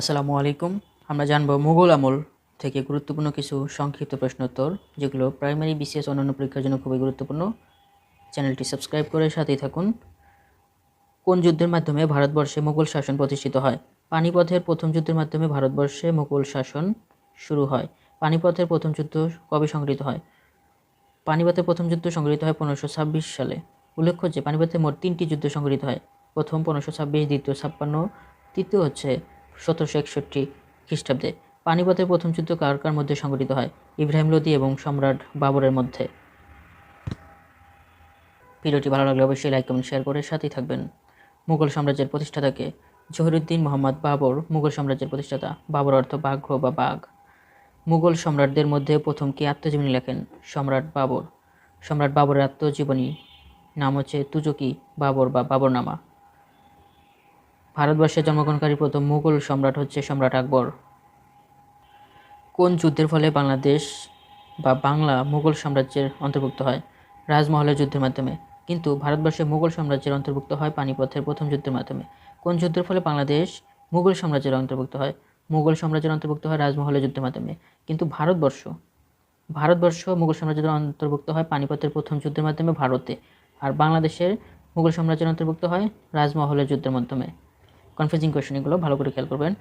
আসসালামু আলাইকুম। আমরা জানব মুঘল আমল থেকে গুরুত্বপূর্ণ কিছু সংক্ষিপ্ত প্রশ্নোত্তর, যেগুলো প্রাইমারি বিসিএস অন্যান্য পরীক্ষার জন্য খুবই গুরুত্বপূর্ণ। চ্যানেলটি সাবস্ক্রাইব করে সাথেই থাকুন। কোন যুদ্ধের মাধ্যমে ভারতবর্ষে মুঘল শাসন প্রতিষ্ঠিত হয়? পানিপথের প্রথম যুদ্ধের মাধ্যমে ভারতবর্ষে মুঘল শাসন শুরু হয়। পানিপথের প্রথম যুদ্ধ কবে সংগৃহীত হয়? পানিপথের প্রথম যুদ্ধ সংঘটিত হয় পনেরোশো ছাব্বিশ সালে। উল্লেখ্য যে, পানিপথে মোট তিনটি যুদ্ধ সংঘটিত হয়। প্রথম পনেরোশো ছাব্বিশ, দ্বিতীয় ছাপ্পান্ন, তৃতীয় হচ্ছে সতেরোশো একষট্টি খ্রিস্টাব্দে। পানিপথের প্রথম যুদ্ধ কার কার মধ্যে সংঘটিত হয়? ইব্রাহিম লোদি এবং সম্রাট বাবরের মধ্যে। ভিডিওটি ভালো লাগলে অবশ্যই লাইক কমেন্ট শেয়ার করে সাথেই থাকবেন। মুঘল সাম্রাজ্যের প্রতিষ্ঠাতাকে জহিরুদ্দিন মোহাম্মদ বাবর, মুঘল সাম্রাজ্যের প্রতিষ্ঠাতা। বাবর অর্থ বাঘ্র বা বাঘ। মুঘল সম্রাটদের মধ্যে প্রথম কে আত্মজীবনী লেখেন? সম্রাট বাবর। সম্রাট বাবরের আত্মজীবনী নাম হচ্ছে তুজকি, বাবর বা বাবরনামা। ভারতবর্ষে জন্মগ্রহণকারী প্রথম মুঘল সম্রাট হচ্ছে সম্রাট আকবর। কোন যুদ্ধের ফলে বাংলাদেশ বা বাংলা মুঘল সাম্রাজ্যের অন্তর্ভুক্ত হয়? রাজমহলের যুদ্ধের মাধ্যমে। কিন্তু ভারতবর্ষে মুঘল সাম্রাজ্যের অন্তর্ভুক্ত হয় পানিপথের প্রথম যুদ্ধের মাধ্যমে। কোন যুদ্ধের ফলে বাংলাদেশ মুঘল সাম্রাজ্যের অন্তর্ভুক্ত হয়? মুঘল সাম্রাজ্যের অন্তর্ভুক্ত হয় রাজমহলের যুদ্ধের মাধ্যমে। কিন্তু ভারতবর্ষ ভারতবর্ষ মুঘল সাম্রাজ্যের অন্তর্ভুক্ত হয় পানিপথের প্রথম যুদ্ধের মাধ্যমে ভারতে। আর বাংলাদেশের মুঘল সাম্রাজ্যের অন্তর্ভুক্ত হয় রাজমহলের যুদ্ধের মাধ্যমে। কনফিউজিং কোয়েশন এগুলো, ভালো করে খেয়াল করবেন।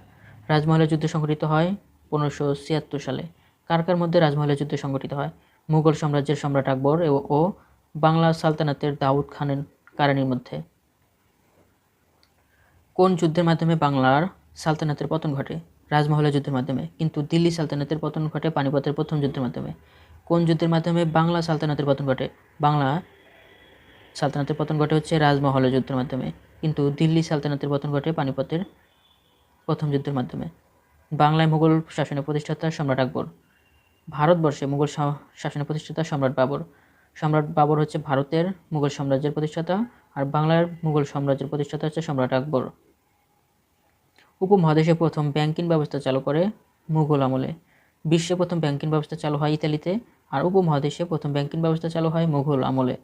রাজমহলের যুদ্ধ সংঘটিত হয় পনেরোশো ছিয়াত্তর সালে। কার কার মধ্যে রাজমহলের যুদ্ধ সংঘটিত হয়? মুঘল সাম্রাজ্যের সম্রাট আকবর ও- বাংলা সালতানাতের দাউদ খানের কারানির মধ্যে। কোন যুদ্ধের মাধ্যমে বাংলার সালতানাতের পতন ঘটে? রাজমহলের যুদ্ধের মাধ্যমে, কিন্তু দিল্লি সালতানাতের পতন ঘটে পানিপথের প্রথম যুদ্ধের মাধ্যমে। কোন যুদ্ধের মাধ্যমে বাংলা সালতানাতের পতন ঘটে? বাংলা সালতানাতের পতন ঘটে হচ্ছে রাজমহলের যুদ্ধের মাধ্যমে। কিন্তু দিল্লি সালতানাতের পতন ঘটে পানিপথের প্রথম যুদ্ধের মাধ্যমে। বাংলায় মুঘল শাসনের প্রতিষ্ঠাতা সম্রাট আকবর। ভারতবর্ষে মুঘল শাসনের প্রতিষ্ঠাতা সম্রাট বাবর। সম্রাট বাবর হচ্ছে ভারতের মুঘল সাম্রাজ্যের প্রতিষ্ঠাতা আর বাংলার মুঘল সাম্রাজ্যের প্রতিষ্ঠাতা হচ্ছে সম্রাট আকবর। উপমহাদেশে প্রথম ব্যাংকিং ব্যবস্থা চালু করে মুঘল আমলে। বিশ্বে প্রথম ব্যাংকিং ব্যবস্থা চালু হয় ইতালিতে আর উপমহাদেশে প্রথম ব্যাংকিং ব্যবস্থা চালু হয় মুঘল আমলে।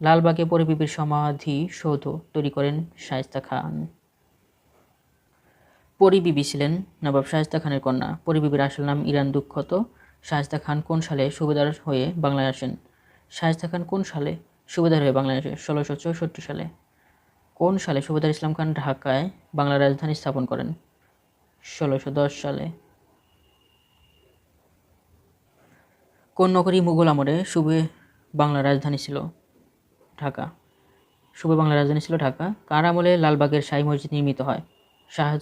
লালবাগে পরিবিবির সমাধি সৌধ তৈরি করেন শায়েস্তা খান। পরিবিবি ছিলেন নবাব শায়েস্তা খানের কন্যা। পরিবিবির আসল নাম ইরান দুঃখত শায়েস্তা খান কোন সালে সুবেদার হয়ে বাংলায় আসেন? শায়েস্তা খান কোন সালে সুবেদার হয়ে বাংলায় আসে? ষোলোশো চৌষট্টি সালে। কোন সালে সুবেদার ইসলাম খান ঢাকায় বাংলার রাজধানী স্থাপন করেন? ষোলোশো দশ সালে। কোন নগরী মুঘল আমলে সুবে বাংলার রাজধানী ছিল। ঢাকা। শুভ বাংলার রাজধানী ছিল ঢাকা। কার আমলে লালবাগের শাহী মসজিদ নির্মিত হয়? শাহজাহান